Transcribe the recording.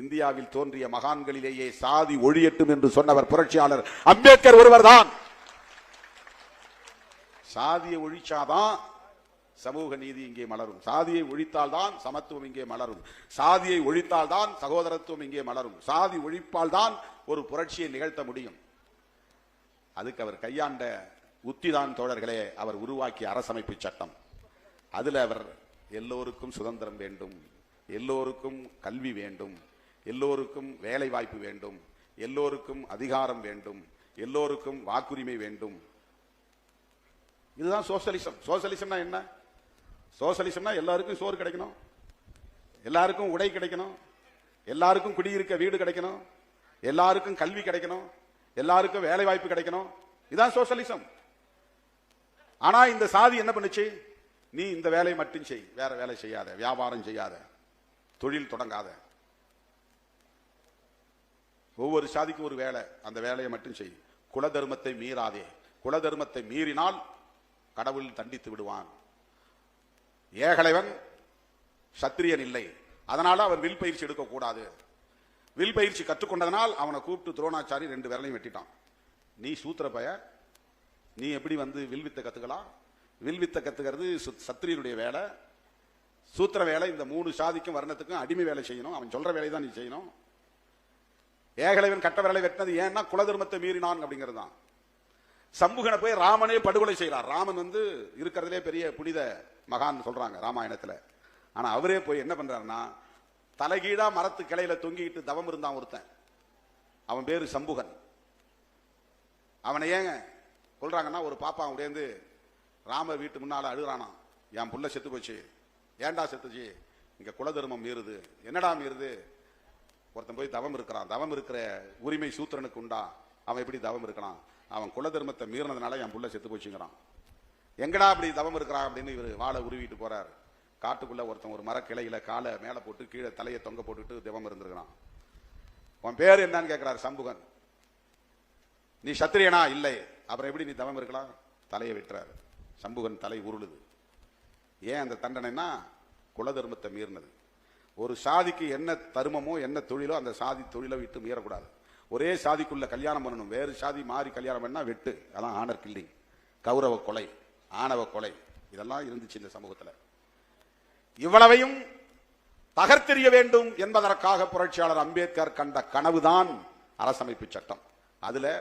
இந்தியாவில் தோன்றிய மகான்களிலேயே சாதி ஒழியட்டும் என்று சொன்னவர் புரட்சியாளர் அம்பேத்கர் ஒருவர்தான். சாதியை ஒழிச்சாதான் சமூக நீதி இங்கே மலரும். சாதியை ஒழித்தால் தான் சமத்துவம் இங்கே மலரும். சாதியை ஒழித்தால் தான் சகோதரத்துவம் இங்கே மலரும். சாதி ஒழிப்பால் தான் ஒரு புரட்சியை நிகழ்த்த முடியும். அதுக்கு அவர் கையாண்ட உத்திதான் தோழர்களே அவர் உருவாக்கிய அரசமைப்பு சட்டம். அதில் அவர் எல்லோருக்கும் சுதந்திரம் வேண்டும். எல்லோருக்கும் கல்வி வேண்டும். எல்லோருக்கும் வேலை வாய்ப்பு வேண்டும். எல்லோருக்கும் அதிகாரம் வேண்டும். எல்லோருக்கும் வாக்குரிமை வேண்டும். இதுதான் சோசலிசம். சோசலிசம்னா என்ன? சோசலிசம்னா எல்லாருக்கும் சோறு கிடைக்கணும். எல்லாருக்கும் உடை கிடைக்கணும். எல்லாருக்கும் குடியிருக்க வீடு கிடைக்கணும். எல்லாருக்கும் கல்வி கிடைக்கணும். எல்லாருக்கும் வேலை வாய்ப்பு கிடைக்கணும். இதுதான் சோசலிசம். ஆனா இந்த சாதி என்ன பண்ணுச்சு? நீ இந்த வேலையை மட்டும் செய். வேற வேலை செய்யாத. வியாபாரம் செய்யாத. தொழில் தொடங்காத. ஒவ்வொரு சாதிக்கும் ஒரு வேலை. அந்த வேலையை மட்டும் செய். குல தர்மத்தை மீறாதே. குல தர்மத்தை மீறினால் கடவுள் தண்டித்து விடுவான். ஏகலைவன் சத்திரியன் இல்லை. அதனால அவன் வில் பயிற்சி எடுக்கக்கூடாது. வில் பயிற்சி கற்றுக்கொண்டதனால் அவனை கூப்பிட்டு துரோணாச்சாரி ரெண்டு விரலையும் வெட்டிட்டான். நீ சூத்திர பய. நீ எப்படி வந்து வில்வித்தை கத்துக்கலாம்? வில்வித்தை கத்துக்கிறது சத்திரியனுடைய வேலை. சூத்திர வேலை இந்த மூணு சாதிக்கும் வர்ணத்துக்கும் அடிமை வேலை செய்யணும். அவன் சொல்ற வேலையை தான் நீ செய்யணும். ஏகலைவன் கட்ட விரலை வெட்டினது ஏன்னா குலதர்மத்தை மீறினான் அப்படிங்கிறது தான் சம்புகனை போய் ராமனே படுகொலை செய்கிறார். ராமன் வந்து இருக்கிறதுலே பெரிய புனித மகான் சொல்றாங்க ராமாயணத்தில். ஆனா அவரே போய் என்ன பண்றாருன்னா தலைகீழா மரத்து கிளையில தொங்கிட்டு தவம் இருந்தான் ஒருத்தன். அவன் பேரு சம்புகன். அவனை ஏங்க சொல்றாங்கன்னா ஒரு பாப்பா உடையந்து ராம வீட்டு முன்னால அழுகுறானா என் புள்ள செத்து போச்சு. ஏன்டா செத்துச்சு? இங்க குலதர்மம் மீறுது. என்னடா மீறுது? ஒருத்தன் போய் தவம் இருக்கிறான். தவம் இருக்கிற உரிமை சூத்திரனுக்கு உண்டா? அவன் எப்படி தவம் இருக்கலாம் அவன் குல தர்மத்தை மீறினதுனால என் புள்ள செத்து போச்சுங்கிறான். எங்கடா அப்படி தவம் இருக்கிறான் அப்படின்னு இவர் வாழை உருவிட்டு போறாரு. காட்டுக்குள்ள ஒருத்தன் ஒரு மரக்கிளையில காலை மேலே போட்டு கீழே தலையை தொங்க போட்டுட்டு தவம் இருந்திருக்கிறான். உன் பேர் என்னன்னு கேட்கிறார் சம்புகன் நீ சத்திரியனா? இல்லை. அப்புறம் எப்படி நீ தவம் இருக்கலாம் தலையை வெட்டுறாரு. சம்புகன் தலை உருளுது. ஏன் அந்த தண்டனைனா குல தர்மத்தை மீறினது. ஒரு சாதிக்கு என்ன தருமமோ என்ன தொழிலோ அந்த சாதி தொழிலை விட்டு மீறக்கூடாது. ஒரே சாதிக்குள்ள கல்யாணம் பண்ணணும் வேறு சாதி மாறி கல்யாணம் பண்ணால் வெட்டு. அதான் ஆனர் கில்லிங் கௌரவ கொலை ஆணவ கொலை. இதெல்லாம் இருந்துச்சு இந்த சமூகத்துல. இவ்வளவையும் தகர்த்தெறிய வேண்டும் என்பதற்காக புரட்சியாளர் அம்பேத்கர் கண்ட கனவுதான் அரசமைப்பு சட்டம். அதுல